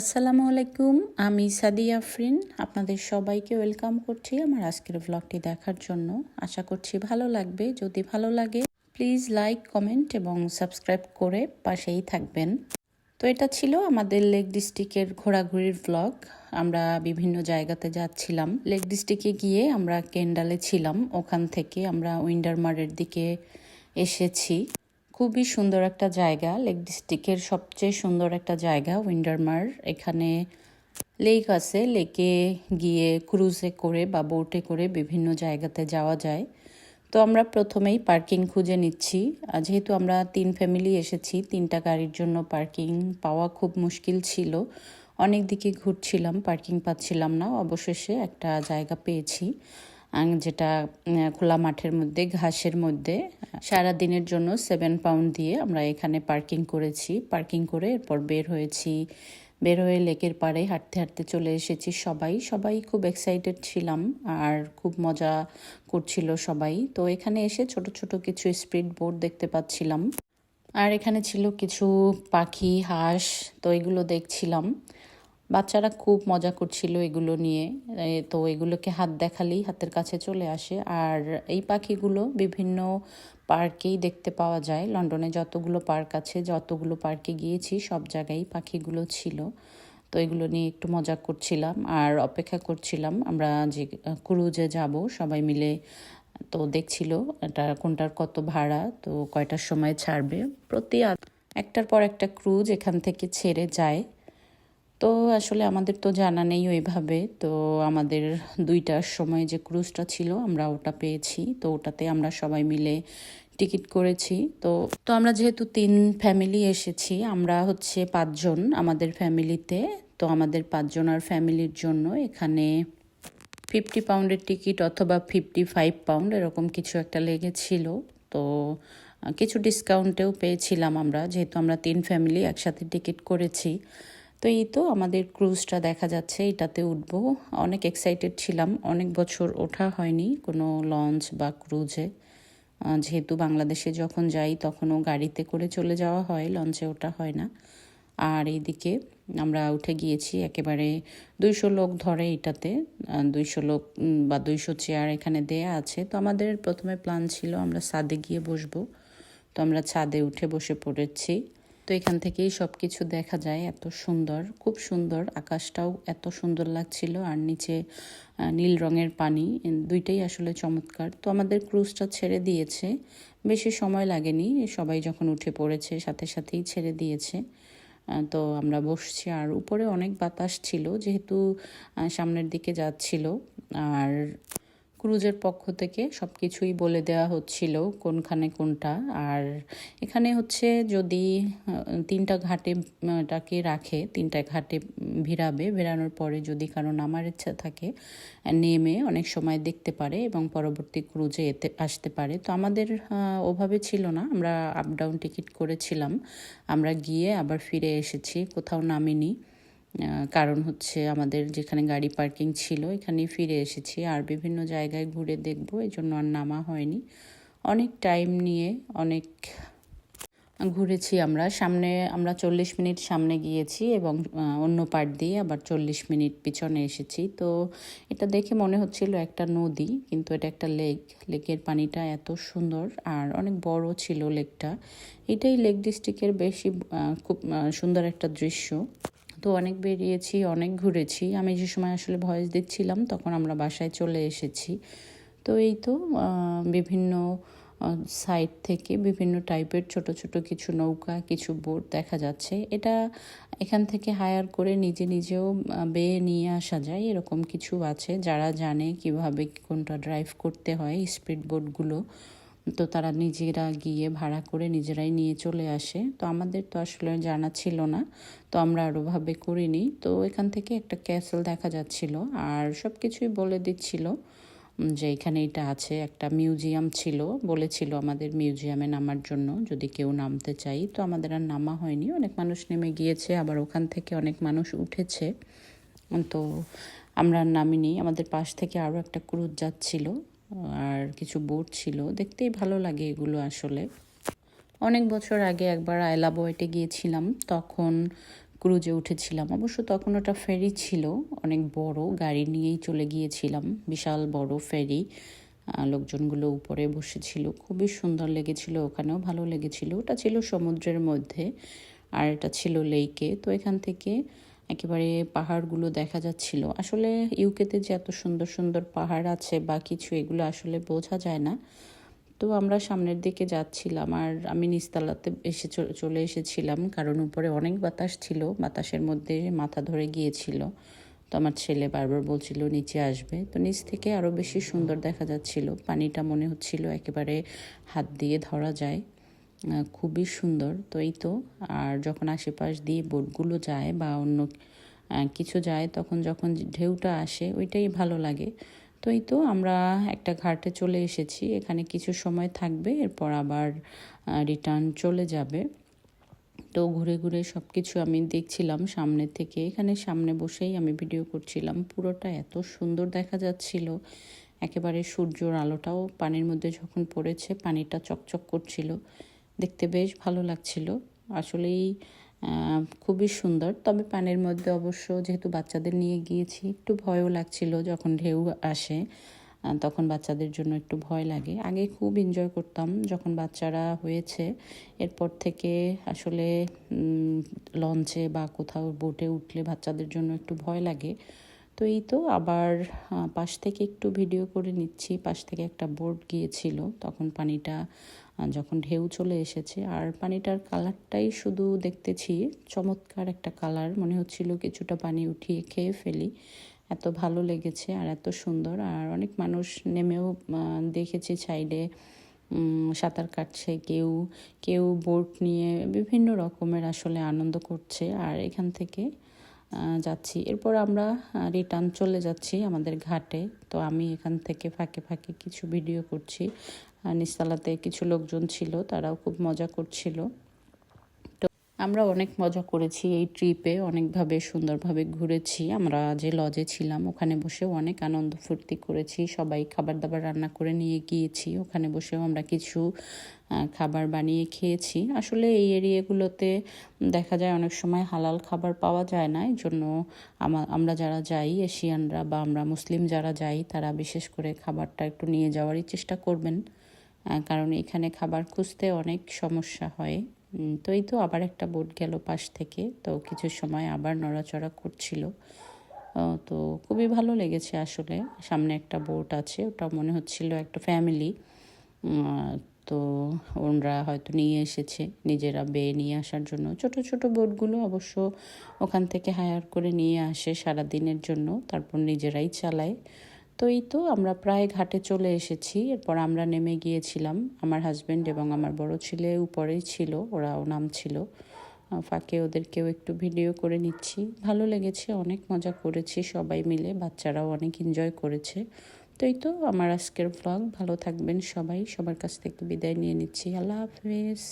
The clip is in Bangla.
আসসালামু আলাইকুম, আমি সাদিয়া আফরিন। আপনাদের সবাইকে ওয়েলকাম করছি আমার আজকের ব্লগটি দেখার জন্য। আশা করছি ভালো লাগবে। যদি ভালো লাগে প্লিজ লাইক কমেন্ট এবং সাবস্ক্রাইব করে পাশেই থাকবেন। তো এটা ছিল আমাদের লেক ডিস্ট্রিক্টের ঘোরাঘুরির ব্লগ আমরা বিভিন্ন জায়গাতে যাচ্ছিলাম। লেক ডিস্ট্রিক্টে গিয়ে আমরা কেন্ডালে ছিলাম। ওখান থেকে আমরা উইন্ডারমারের দিকে এসেছি। খুবই সুন্দর একটা জায়গা লেক ডিস্ট্রিক্টের সবচেয়ে সুন্দর একটা জায়গা উইন্ডারমার এখানে লেক আছে। লেকে গিয়ে ক্রুজে করে বা বোটে করে বিভিন্ন জায়গাতে যাওয়া যায়। তো আমরা প্রথমেই পার্কিং খুঁজে নিচ্ছি। যেহেতু আমরা তিন ফ্যামিলি এসেছি, তিনটা গাড়ির জন্য পার্কিং পাওয়া খুব মুশকিল ছিল। অনেক দিকে ঘুরছিলাম পার্কিং পাচ্ছিলাম না। অবশেষে একটা জায়গা পেয়েছি। যেটা খোলা মাঠের মধ্যে, ঘাসের মধ্যে সারা দিনের জন্য সেভেন পাউন্ড দিয়ে আমরা এখানে পার্কিং করেছি। পার্কিং করে এরপর বের হয়েছি। বের হয়ে লেকের পাড়ে হাঁটতে হাঁটতে চলে এসেছি সবাই। সবাই খুব এক্সাইটেড ছিলাম আর খুব মজা করছিল সবাই। তো এখানে এসে ছোট ছোট কিছু স্পিড বোর্ড দেখতে পাচ্ছিলাম। আর এখানে ছিল কিছু পাখি, হাঁস, তো এগুলো দেখছিলাম। বাচ্চারা খুব মজা করছিল এগুলো নিয়ে। তো এগুলোকে হাত দেখালেই হাতের কাছে চলে আসে। আর এই পাখিগুলো বিভিন্ন পার্কেই দেখতে পাওয়া যায়। লন্ডনে যতগুলো পার্ক আছে, যতগুলো পার্কে গিয়েছি, সব জায়গায় পাখিগুলো ছিল। তো এগুলো নিয়ে একটু মজা করছিলাম আর অপেক্ষা করছিলাম। আমরা যে ক্রুজে যাব, সবাই মিলে, তো দেখছিল এটা কোনটার কত ভাড়া, তো কয়টার সময় ছাড়বে। প্রতি একটার পর একটা ক্রুজ এখান থেকে ছেড়ে যায়। তো আসলে আমাদের তো জানা নেই ওইভাবে। তো আমাদের দুইটার সময় যে ক্রুজটা ছিল, আমরা ওটা পেয়েছি। তো ওটাতে আমরা সবাই মিলে টিকিট করেছি। তো তো আমরা যেহেতু তিন ফ্যামিলি এসেছি, আমরা হচ্ছে পাঁচজন আমাদের ফ্যামিলিতে। তো আমাদের পাঁচজন আর ফ্যামিলির জন্য এখানে ফিফটি পাউন্ডের টিকিট অথবা ফিফটি ফাইভ পাউন্ড এরকম কিছু একটা লেগেছিল। তো, কিছু ডিসকাউন্টেও পেয়েছিলাম আমরা, যেহেতু আমরা তিন ফ্যামিলি একসাথে টিকিট করেছি। তো এই তো আমাদের ক্রুজটা দেখা যাচ্ছে, এটাতে উঠবো। অনেক এক্সাইটেড ছিলাম, অনেক বছর ওঠা হয়নি কোনো লঞ্চ বা ক্রুজে যেহেতু বাংলাদেশে যখন যাই তখনও গাড়িতে করে চলে যাওয়া হয় লঞ্চে ওঠা হয় না। আর এইদিকে আমরা উঠে গিয়েছি একেবারে দুইশো লোক ধরে এটাতে দুইশো লোক বা দুইশো চেয়ার এখানে দেয়া আছে। তো আমাদের প্রথমে প্ল্যান ছিল আমরা ছাদে গিয়ে বসবো। তো আমরা ছাদে উঠে বসে পড়েছি। তো এখান থেকেই সব কিছু দেখা যায়, এত সুন্দর, খুব সুন্দর। আকাশটাও এত সুন্দর লাগছিল আর নিচে নীল রঙের পানি দুইটাই আসলে চমৎকার। তো আমাদের ক্রুজটা ছেড়ে দিয়েছে, বেশি সময় লাগেনি, সবাই যখন উঠে পড়েছে সাথে সাথেই ছেড়ে দিয়েছে। তো আমরা বসছি, আর উপরে অনেক বাতাস ছিল যেহেতু সামনের দিকে যাচ্ছিল, আর ক্রুজের পক্ষ থেকে সব কিছুই বলে দেওয়া হচ্ছিল কোনখানে কোনটা। আর এখানে হচ্ছে যদি তিনটা ঘাটে টাকে রাখে, তিনটা ঘাটে ভিড়াবে, ভেড়ানোর পরে যদি কারও নামার ইচ্ছা থাকে, নেমে অনেক সময় দেখতে পারে এবং পরবর্তী ক্রুজে এতে, আসতে পারে। তো আমাদের ওভাবে ছিল না, আমরা আপ ডাউন টিকিট করেছিলাম। আমরা গিয়ে আবার ফিরে এসেছি, কোথাও নামিনি। কারণ হচ্ছে আমাদের যেখানে গাড়ি পার্কিং ছিল এখানে ফিরে এসেছি। আর বিভিন্ন জায়গায় ঘুরে দেখব এই জন্য আর নামা হয়নি। অনেক টাইম নিয়ে অনেক ঘুরেছি আমরা। সামনে আমরা চল্লিশ মিনিট সামনে গিয়েছি এবং অন্য পার্ট দিয়ে আবার চল্লিশ মিনিট পিছনে এসেছি। তো এটা দেখে মনে হচ্ছিল একটা নদী, কিন্তু এটা একটা লেক লেকের পানিটা এত সুন্দর আর অনেক বড় ছিল লেকটা এটাই লেক ডিস্ট্রিক্টের বেশি খুব সুন্দর একটা দৃশ্য। তো অনেক বেরিয়েছি, অনেক ঘুরেছি। আমি যে সময় আসলে ভয়েস দিচ্ছিলাম, তখন আমরা বাসায় চলে এসেছি। তো এই তো বিভিন্ন সাইড থেকে বিভিন্ন টাইপের ছোট ছোট কিছু নৌকা, কিছু বোট দেখা যাচ্ছে। এটা এখান থেকে হায়ার করে নিজে নিজেও বেয়ে নিয়ে আসা যায়। এরকম কিছু আছে। যারা জানে কীভাবে কোনটা ড্রাইভ করতে হয় স্পিড বোটগুলো তো তারা নিজেরা গিয়ে ভাড়া করে নিজেরাই নিয়ে চলে আসে। তো আমাদের তো আসলে জানা ছিল না, তো আমরা আরোভাবে করিনি। তো এখান থেকে একটা ক্যাসেল দেখা যাচ্ছিল আর সব কিছুই বলে দিচ্ছিল যে এখানে এটা আছে, একটা মিউজিয়াম ছিল। বলেছিল আমাদের মিউজিয়ামে নামার জন্য, যদি কেউ নামতে চাই। তো আমাদের আর নামা হয়নি, অনেক মানুষ নেমে গিয়েছে, আবার ওখান থেকে অনেক মানুষ উঠেছে। তো আমরা নামিনি, আমাদের পাশ থেকে আরও একটা ক্রুজ যাচ্ছিল। আর কিছু বোট ছিল। দেখতেই ভালো লাগে এগুলো আসলে। অনেক বছর আগে একবার আইলা বয়েটে গিয়েছিলাম, তখন ক্রুজে উঠেছিলাম। অবশ্য তখন ওটা ফেরি ছিল, অনেক বড়, গাড়ি নিয়েই চলে গিয়েছিলাম। বিশাল বড় ফেরি লোকজনগুলো উপরে বসেছিল। খুবই সুন্দর লেগেছিল ওখানেও, ভালো লেগেছিল। ওটা ছিল সমুদ্রের মধ্যে, আর এটা ছিল লেইকে তো এখান থেকে একেবারে পাহাড়গুলো দেখা যাচ্ছিল। আসলে ইউকেতে যে এত সুন্দর সুন্দর পাহাড় আছে বা কিছু, এগুলো আসলে বোঝা যায় না। তো আমরা সামনের দিকে যাচ্ছিলাম আর আমি নিস্তালাতে এসে চলে এসেছিলাম কারণ উপরে অনেক বাতাস ছিল, বাতাসের মধ্যে মাথা ধরে গিয়েছিল। তো আমার ছেলে বারবার বলছিল, নিচে আসবে। তো নিচ থেকে আরও বেশি সুন্দর দেখা যাচ্ছিল। পানিটা মনে হচ্ছিল একেবারে হাত দিয়ে ধরা যায়। খুবই সুন্দর। তো এই তো, আর যখন আশেপাশ দিয়ে বোটগুলো যায় বা অন্য কিছু যায়, তখন যখন ঢেউটা আসে, ওইটাই ভালো লাগে। তো এই তো, আমরা একটা ঘাটে চলে এসেছি। এখানে কিছু সময় থাকবে, এরপর আবার রিটার্ন চলে যাবে। তো ঘুরে ঘুরে সব কিছু আমি দেখছিলাম সামনে থেকে। এখানে সামনে বসেই আমি ভিডিও করছিলাম। পুরোটা এত সুন্দর দেখা যাচ্ছিল। একেবারে সূর্যর আলোটাও পানির মধ্যে যখন পড়েছে, পানিটা চকচক করছিল। দেখতে বেশ ভালো লাগছিল। আসলেই খুবই সুন্দর। তবে পানির মধ্যে অবশ্য যেহেতু বাচ্চাদের নিয়ে গিয়েছি, একটু ভয়ও লাগছিল যখন ঢেউ আসে তখন বাচ্চাদের জন্য একটু ভয় লাগে। আগে খুব এনজয় করতাম যখন বাচ্চারা হয়েছে। এরপর থেকে আসলে লঞ্চে বা কোথাও বোটে উঠলে বাচ্চাদের জন্য একটু ভয় লাগে। তো এই তো আবার পাশ থেকে একটু ভিডিও করে নিচ্ছি। পাশ থেকে একটা বোট গিয়েছিল, তখন পানিটা যখন ঢেউ চলে এসেছে। আর পানিটার কালারটাই শুধু দেখতেছি, চমৎকার একটা কালার। মনে হচ্ছিল কিছুটা পানি উঠিয়ে খেয়ে ফেলি। এত ভালো লেগেছে আর এত সুন্দর। আর অনেক মানুষ নেমেও দেখেছি সাইডে সাঁতার কাটছে কেউ কেউ বোট নিয়ে বিভিন্ন রকমের আসলে আনন্দ করছে। আর এখান থেকে যাচ্ছি। এরপর আমরা রিটার্ন চলে যাচ্ছি আমাদের ঘাটে। তো আমি এখান থেকে ফাঁকে ফাঁকে কিছু ভিডিও করছি। আর নিস্তালাতে কিছু লোকজন ছিল, তারাও খুব মজা করছিল। তো আমরা অনেক মজা করেছি এই ট্রিপে অনেকভাবে সুন্দরভাবে ঘুরেছি। আমরা যে লজে ছিলাম, ওখানে বসেও অনেক আনন্দ ফুর্তি করেছি। সবাই খাবার দাবার রান্না করে নিয়ে গিয়েছি। ওখানে বসেও আমরা কিছু খাবার বানিয়ে খেয়েছি। আসলে এই এরিয়াগুলোতে দেখা যায় অনেক সময় হালাল খাবার পাওয়া যায় না। এই জন্য আমরা যারা যাই, এশিয়ানরা বা আমরা মুসলিম যারা যাই, তারা বিশেষ করে খাবারটা একটু নিয়ে যাওয়ারই চেষ্টা করবেন। কারণ এখানে খাবার খুঁজতে অনেক সমস্যা হয়। তো এই তো আবার একটা বোট গেল পাশ থেকে। তো কিছু সময় আবার নড়াচড়া করছিল। তো খুবই ভালো লেগেছে আসলে। সামনে একটা বোট আছে, ওটা মনে হচ্ছিল একটা ফ্যামিলি। তো ওনরা হয়তো নিয়ে এসেছে নিজেরা বেয়ে নিয়ে আসার জন্য। ছোট ছোট বোটগুলো অবশ্য ওখান থেকে হায়ার করে নিয়ে আসে সারা দিনের জন্য। তারপর নিজেরাই চালায়। তো এই তো আমরা প্রায় ঘাটে চলে এসেছি। এরপর আমরা নেমে গিয়েছিলাম। আমার হাজবেন্ড এবং আমার বড় ছেলে উপরেই ছিল, ওরাও নামছিল ফাঁকে ওদেরকেও একটু ভিডিও করে নিচ্ছি। ভালো লেগেছে, অনেক মজা করেছি সবাই মিলে। বাচ্চারাও অনেক এনজয় করেছে। তো এই তো আমার আজকের ব্লগ ভালো থাকবেন সবাই। সবার কাছ থেকে বিদায় নিয়ে নিচ্ছি। আল্লাহ হাফেজ।